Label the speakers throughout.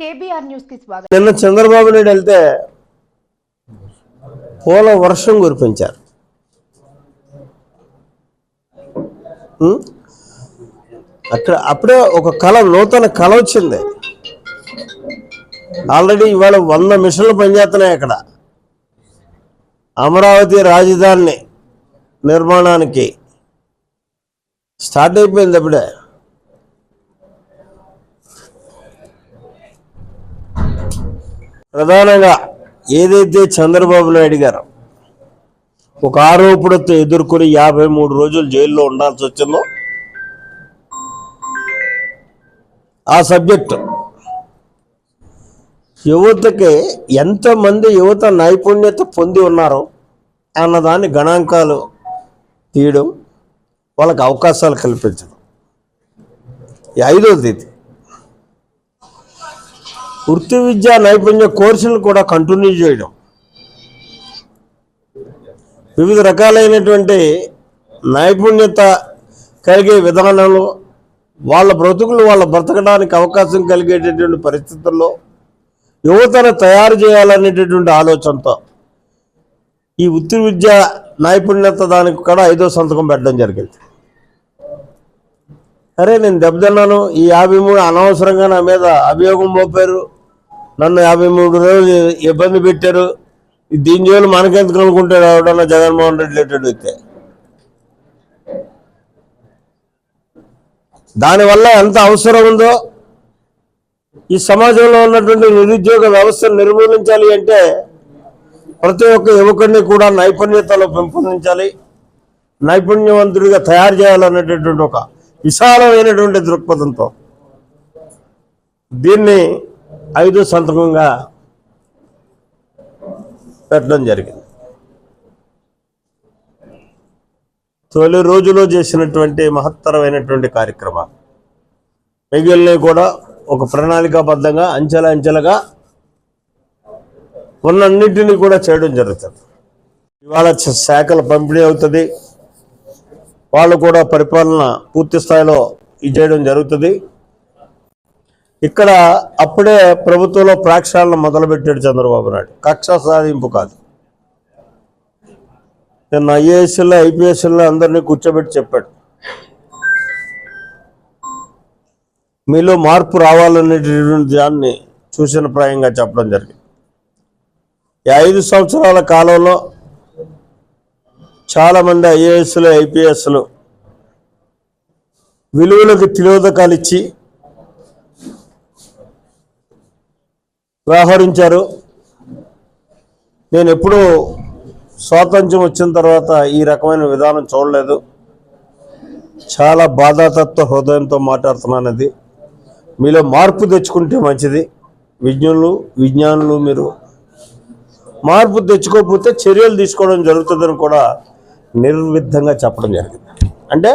Speaker 1: KBR న్యూస్కి స్వాగతం.
Speaker 2: నిన్న చంద్రబాబు నాయుడు వెళ్తే పూల వర్షం కురిపించారు. అక్కడ అప్పుడే ఒక కళ నూతన కళ వచ్చింది. ఆల్రెడీ ఇవాళ వంద మిషన్లు పనిచేస్తున్నాయి అక్కడ. అమరావతి రాజధాని నిర్మాణానికి స్టార్ట్ అయిపోయింది అప్పుడే. ప్రధానంగా ఏదైతే చంద్రబాబు నాయుడు గారు ఒక ఆరోపణతో ఎదుర్కొని యాభై మూడు రోజులు జైల్లో ఉండాల్సి వచ్చిందో ఆ సబ్జెక్టు యువతకి ఎంతమంది యువత నైపుణ్యత పొంది ఉన్నారో అన్నదాన్ని గణాంకాలు తీయడం వాళ్ళకి అవకాశాలు కల్పించడం. ఈ ఐదోది ఇది వృత్తి విద్యా నైపుణ్య కోర్సులు కూడా కంటిన్యూ చేయడం. వివిధ రకాలైనటువంటి నైపుణ్యత కలిగే విధానంలో వాళ్ళ బ్రతుకులు వాళ్ళ బ్రతకడానికి అవకాశం కలిగేటటువంటి పరిస్థితుల్లో యువతను తయారు చేయాలనేటటువంటి ఆలోచనతో ఈ వృత్తి విద్య నైపుణ్యత దానికి కూడా ఐదో సంతకం పెట్టడం జరిగింది. అరే నేను దెబ్బతిన్నాను ఈ యాభై మూడు అనవసరంగా నా మీద అభియోగం మోపారు నన్ను యాభై మూడు రోజులు ఇబ్బంది పెట్టారు. దీని జోలు మనకెందుకు అనుకుంటాడు ఎవడన్నా జగన్మోహన్ రెడ్డి రిలేటెడ్ అయితే దానివల్ల ఎంత అవసరం ఉందో ఈ సమాజంలో ఉన్నటువంటి నిరుద్యోగ వ్యవస్థను నిర్మూలించాలి అంటే ప్రతి ఒక్క యువకుడిని కూడా నైపుణ్యతలో పెంపొందించాలి. నైపుణ్యవంతుడిగా తయారు చేయాలనేటటువంటి ఒక విశాలమైనటువంటి దృక్పథంతో దీన్ని ఐదో సంతకంగా పెట్టడం జరిగింది. తొలి రోజులో చేసినటువంటి మహత్తరమైనటువంటి కార్యక్రమాలు. మిగిలినవి కూడా ఒక ప్రణాళికాబద్ధంగా అంచెల అంచెలుగా ఉన్నన్నింటినీ కూడా చేయడం జరుగుతుంది. ఇవాళ శాఖల పంపిణీ అవుతుంది. వాళ్ళు కూడా పరిపాలన పూర్తి స్థాయిలో ఇది చేయడం జరుగుతుంది. ఇక్కడ అప్పుడే ప్రభుత్వంలో ప్రాక్షాళన మొదలుపెట్టాడు చంద్రబాబు నాయుడు. కక్ష సాధింపు కాదు. నిన్న ఐఏఎస్ఎల్లో ఐపీఎస్ఎల్లో అందరినీ కూర్చోబెట్టి చెప్పాడు. మీలో మార్పు రావాలనేటటువంటి దాన్ని చూసిన ప్రాయంగా చెప్పడం జరిగింది. ఈ ఐదు సంవత్సరాల కాలంలో చాలామంది ఐఏఎస్లు ఐపీఎస్లు విలువలకు తిలోదకాలు ఇచ్చి వ్యవహరించారు. నేను ఎప్పుడూ స్వాతంత్ర్యం వచ్చిన తర్వాత ఈ రకమైన విధానం చూడలేదు. చాలా బాధాతత్వ హృదయంతో మాట్లాడుతున్నాను అది. మీలో మార్పు తెచ్చుకుంటే మంచిది. విజ్ఞులు విజ్ఞానులు మీరు మార్పు తెచ్చుకోకపోతే చర్యలు తీసుకోవడం జరుగుతుందని కూడా నిర్విద్ధంగా చెప్పడం జరిగింది. అంటే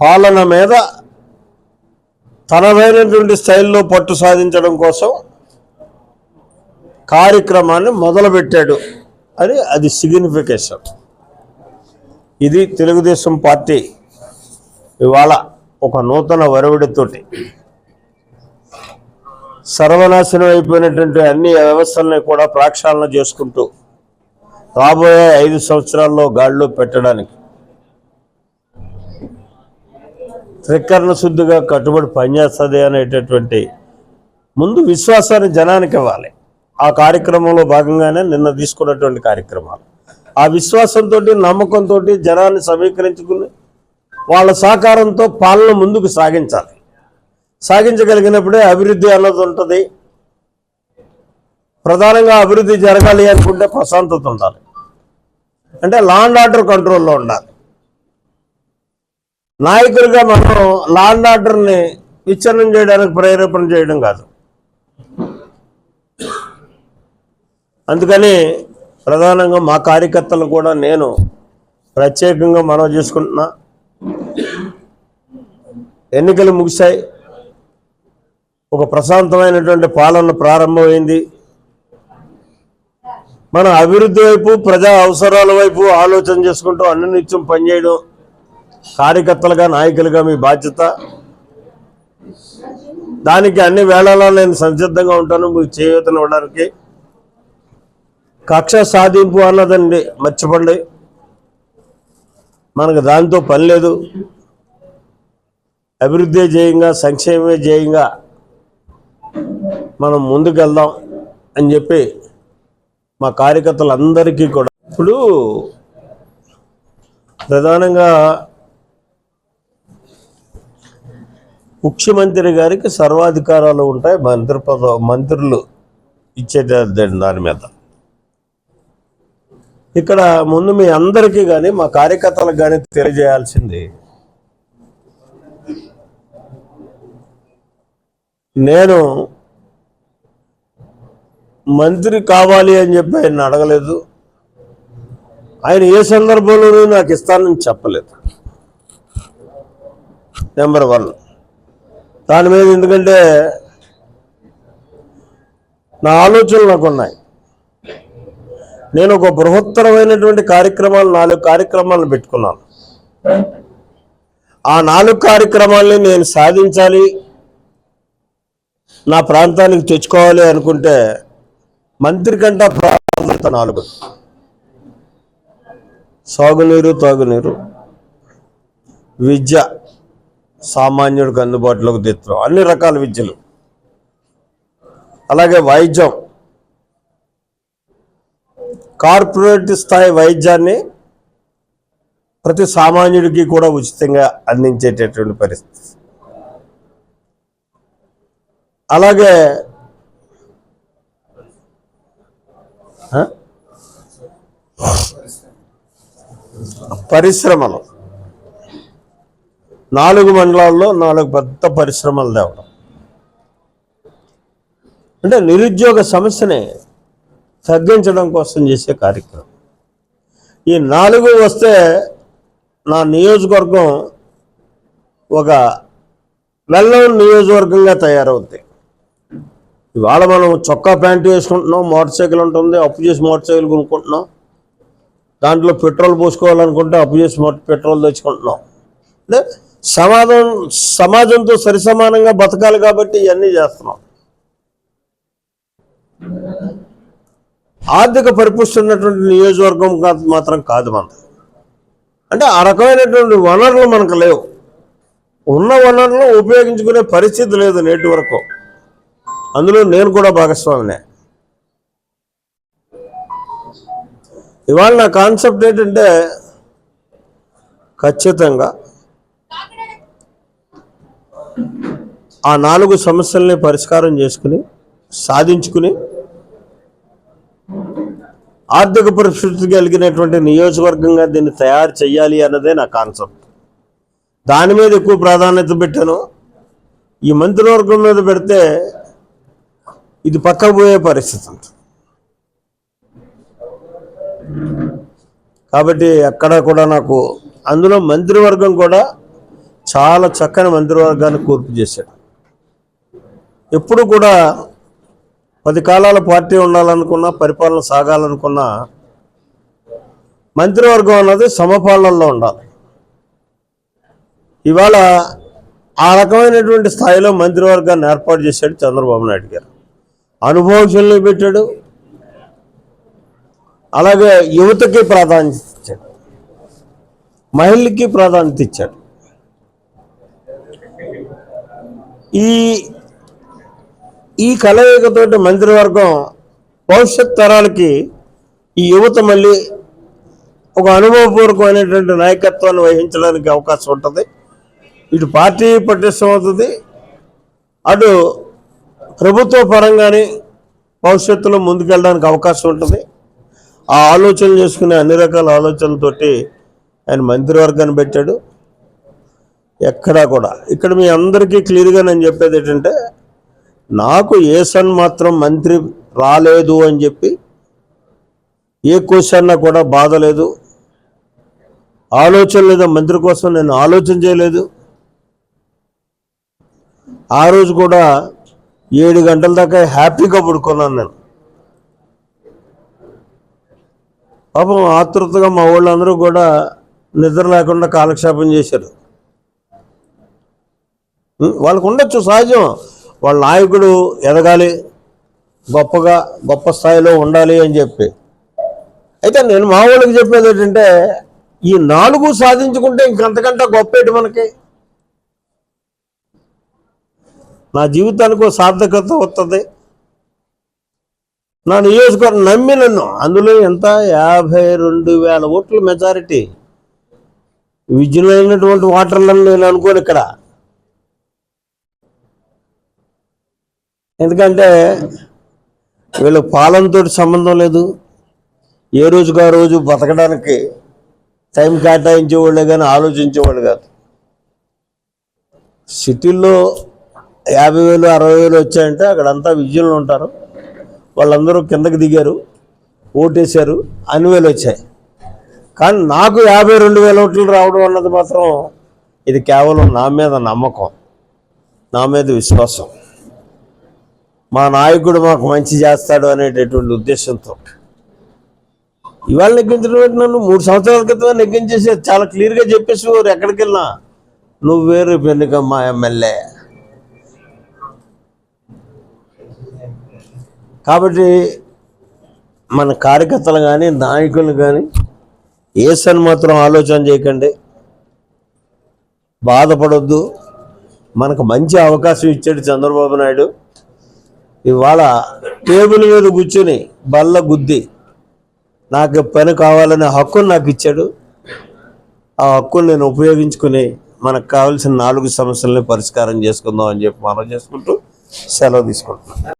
Speaker 2: పాలన మీద తనదైనటువంటి స్టైల్లో పట్టు సాధించడం కోసం కార్యక్రమాన్ని మొదలుపెట్టాడు. అని అది సిగ్నిఫికేషన్ ఇది తెలుగుదేశం పార్టీ ఇవాళ ఒక నూతన వరవడితోటి సర్వనాశనం అయిపోయినటువంటి అన్ని వ్యవస్థల్ని కూడా ప్రక్షాళన చేసుకుంటూ రాబోయే ఐదు సంవత్సరాల్లో గాడిలో పెట్టడానికి త్రికరణ శుద్ధిగా కట్టుబడి పనిచేస్తుంది అనేటటువంటి ముందు విశ్వాసాన్ని జనానికి ఇవ్వాలి. ఆ కార్యక్రమంలో భాగంగానే నిన్న తీసుకున్నటువంటి కార్యక్రమాలు. ఆ విశ్వాసంతో నమ్మకంతో జనాన్ని సమీకరించుకుని వాళ్ళ సహకారంతో పాలన ముందుకు సాగించాలి. సాగించగలిగినప్పుడే అభివృద్ధి అన్నది ఉంటుంది. ప్రధానంగా అభివృద్ధి జరగాలి అనుకుంటే ప్రశాంతత ఉండాలి. అంటే లా అండ్ ఆర్డర్ కంట్రోల్లో ఉండాలి. నాయకులుగా మనం లా అండ్ ఆర్డర్ని విచ్ఛిన్నం చేయడానికి ప్రేరేపణ చేయడం కాదు. అందుకని ప్రధానంగా మా కార్యకర్తలు కూడా నేను ప్రత్యేకంగా మనవి చేసుకుంటున్నా. ఎన్నికలు ముగిశాయి. ఒక ప్రశాంతమైనటువంటి పాలన ప్రారంభమైంది. మన అభివృద్ధి వైపు ప్రజా అవసరాల వైపు ఆలోచన చేసుకుంటూ అన్ని నిత్యం పనిచేయడం కార్యకర్తలుగా నాయకులుగా మీ బాధ్యత. దానికి అన్ని వేళలా నేను సంసిద్ధంగా ఉంటాను. మీకు చేయూతనివ్వడానికి కక్ష సాధింపు అన్నదండి మర్చిపండి. మనకు దాంతో పని లేదు. అభివృద్ధి జయంగా సంక్షేమమే జయంగా మనం ముందుకెళ్దాం అని చెప్పి మా కార్యకర్తలందరికీ కూడా. ఇప్పుడు ప్రధానంగా ముఖ్యమంత్రి గారికి సర్వాధికారాలు ఉంటాయి మంత్రి పద మంత్రులు ఇచ్చేట దాని మీద. ఇక్కడ ముందు మీ అందరికీ కానీ మా కార్యకర్తలకు కానీ తెలియజేయాల్సింది. నేను మంత్రి కావాలి అని చెప్పి ఆయన అడగలేదు. ఆయన ఏ సందర్భంలోనూ నాకు ఇస్తానని చెప్పలేదు. నెంబర్ వన్ దాని మీద ఎందుకంటే నా ఆలోచనలు నాకు ఉన్నాయి నేను ఒక బృహత్తరమైనటువంటి కార్యక్రమాలు నాలుగు కార్యక్రమాలను పెట్టుకున్నాను. ఆ నాలుగు కార్యక్రమాల్ని నేను సాధించాలి నా ప్రాంతానికి తెచ్చుకోవాలి అనుకుంటే మంత్రి కంట ప్రాధాన్యత నాలుగు. సాగునీరు తాగునీరు విద్య సామాన్యుడికి అందుబాటులోకి తెచ్చడం అన్ని రకాల విద్యలు. అలాగే వైద్యం. కార్పొరేట్ స్థాయి వైద్యాన్ని ప్రతి సామాన్యుడికి కూడా ఉచితంగా అందించేటటువంటి పరిస్థితి. అలాగే పరిశ్రమలు. నాలుగు మండలాల్లో నాలుగు పెద్ద పరిశ్రమలు తేవడం. అంటే నిరుద్యోగ సమస్యని తగ్గించడం కోసం చేసే కార్యక్రమం. ఈ నాలుగు వస్తే నా నియోజకవర్గం ఒక వెల్లం నియోజకవర్గంగా తయారవుద్ది. ఇవాళ మనం చొక్కా ప్యాంటు వేసుకుంటున్నాం మోటార్ సైకిల్ ఉంటుంది అప్పు చేసి మోటార్ సైకిల్ కొనుక్కుంటున్నాం. దాంట్లో పెట్రోల్ పోసుకోవాలనుకుంటే అప్పు చేసి మోటార్ పెట్రోల్ తెచ్చుకుంటున్నాం. అంటే సమాజం సమాజంతో సరిసమానంగా బతకాలి కాబట్టి ఇవన్నీ చేస్తున్నాం. ఆర్థిక పరిపుష్టి ఉన్నటువంటి నియోజకవర్గం మాత్రం కాదు మనది అంటే ఆ రకమైనటువంటి వనరులు మనకు లేవు. ఉన్న వనరులను ఉపయోగించుకునే పరిస్థితి లేదు నేటి వరకు. అందులో నేను కూడా భాగస్వామినే. ఇవాళ నా కాన్సెప్ట్ ఏంటంటే ఖచ్చితంగా ఆ నాలుగు సమస్యల్ని పరిష్కారం చేసుకుని సాధించుకుని ఆర్థిక పరిస్థితి కలిగినటువంటి నియోజకవర్గంగా దీన్ని తయారు చేయాలి అన్నదే నా కాన్సెప్ట్ దాని మీద ఎక్కువ ప్రాధాన్యత పెట్టాను. ఈ మంత్రివర్గం మీద పెడితే ఇది పక్క పోయే పరిస్థితి ఉంటుంది. కాబట్టి అక్కడ కూడా నాకు అందులో మంత్రివర్గం కూడా చాలా చక్కని మంత్రివర్గాన్ని కూర్పు చేశాడు. ఎప్పుడు కూడా పది కాలాల పార్టీ ఉండాలనుకున్నా పరిపాలన సాగాలనుకున్నా మంత్రివర్గం అన్నది సమపాలనలో ఉండాలి. ఇవాళ ఆ రకమైనటువంటి స్థాయిలో మంత్రివర్గాన్ని ఏర్పాటు చేశాడు చంద్రబాబు నాయుడు గారు. అనుభవశీలను పెట్టాడు. అలాగే యువతకి ప్రాధాన్యత ఇచ్చాడు. మహిళలకి ప్రాధాన్యత ఇచ్చాడు. ఈ ఈ కలయికతోటి మంత్రివర్గం భవిష్యత్ తరాలకి ఈ యువత మళ్ళీ ఒక అనుభవపూర్వకమైనటువంటి నాయకత్వాన్ని వహించడానికి అవకాశం ఉంటుంది. ఇటు పార్టీ పటిష్టం అవుతుంది. అటు ప్రభుత్వ పరంగానే భవిష్యత్తులో ముందుకెళ్ళడానికి అవకాశం ఉంటుంది. ఆ ఆలోచనలు చేసుకునే అన్ని రకాల ఆలోచనలతోటి ఆయన మంత్రివర్గాన్ని పెట్టాడు. ఎక్కడా కూడా. ఇక్కడ మీ అందరికీ క్లియర్గా నేను చెప్పేది ఏంటంటే నాకు ఏసన్ మాత్రం మంత్రి రాలేదు అని చెప్పి ఏ క్వశ్చన్న కూడా బాధ లేదు. ఆలోచన లేదా మంత్రి కోసం నేను ఆలోచన చేయలేదు. ఆ రోజు కూడా ఏడు గంటల దాకా హ్యాపీగా పడుకున్నాను నేను. పాపం ఆతృతగా మా వాళ్ళందరూ కూడా నిద్ర లేకుండా కాలక్షేపం చేశారు. వాళ్ళకు ఉండొచ్చు సహజం. వాళ్ళ నాయకుడు ఎదగాలి గొప్పగా గొప్ప స్థాయిలో ఉండాలి అని చెప్పి. అయితే నేను మా వాళ్ళకి చెప్పేది ఏంటంటే ఈ నాలుగు సాధించుకుంటే ఇంకంతకంటే గొప్పేటి మనకి? నా జీవితానికి ఒక సార్థకత వస్తుంది నా నియోజకవర్గం నమ్మి నన్ను అందులో ఎంత? యాభై రెండు వేల ఓట్ల మెజారిటీ. విజయమైనటువంటి ఓటర్లను నేను అనుకోను ఇక్కడ. ఎందుకంటే వీళ్ళు పాలనతో సంబంధం లేదు. ఏ రోజుకు ఆ రోజు బతకడానికి టైం కేటాయించేవాళ్ళే కానీ ఆలోచించేవాళ్ళు కాదు. సిటీల్లో యాభై వేలు అరవై వేలు వచ్చాయంటే అక్కడంతా విజయంలో ఉంటారు. వాళ్ళందరూ కిందకి దిగారు ఓటేశారు అన్ని వేలు వచ్చాయి. కానీ నాకు యాభై రెండు వేల ఓట్లు రావడం అన్నది మాత్రం ఇది కేవలం నా మీద నమ్మకం. నా మీద విశ్వాసం. మా నాయకుడు మాకు మంచి చేస్తాడు అనేటటువంటి ఉద్దేశంతో. ఇవాళ నెగ్గించడం నన్ను మూడు సంవత్సరాల క్రితమే నెగ్గించేసి చాలా క్లియర్గా చెప్పేసి వారు ఎక్కడికి వెళ్ళినా నువ్వు వేరు పెన్నిక మా ఎమ్మెల్యే. కాబట్టి మన కార్యకర్తలు కానీ నాయకులు కానీ ఏసని మాత్రం ఆలోచన చేయకండి. బాధపడొద్దు. మనకు మంచి అవకాశం ఇచ్చాడు చంద్రబాబు నాయుడు. ఇవాళ టేబుల్ మీద కూర్చొని బల్ల గుద్ది నాకు పని కావాలనే హక్కును నాకు ఇచ్చాడు. ఆ హక్కును నేను ఉపయోగించుకుని మనకు కావాల్సిన నాలుగు సమస్యలని పరిష్కారం చేసుకుందాం అని చెప్పి మనం చేసుకుంటూ సెలవు తీసుకుంటున్నాను.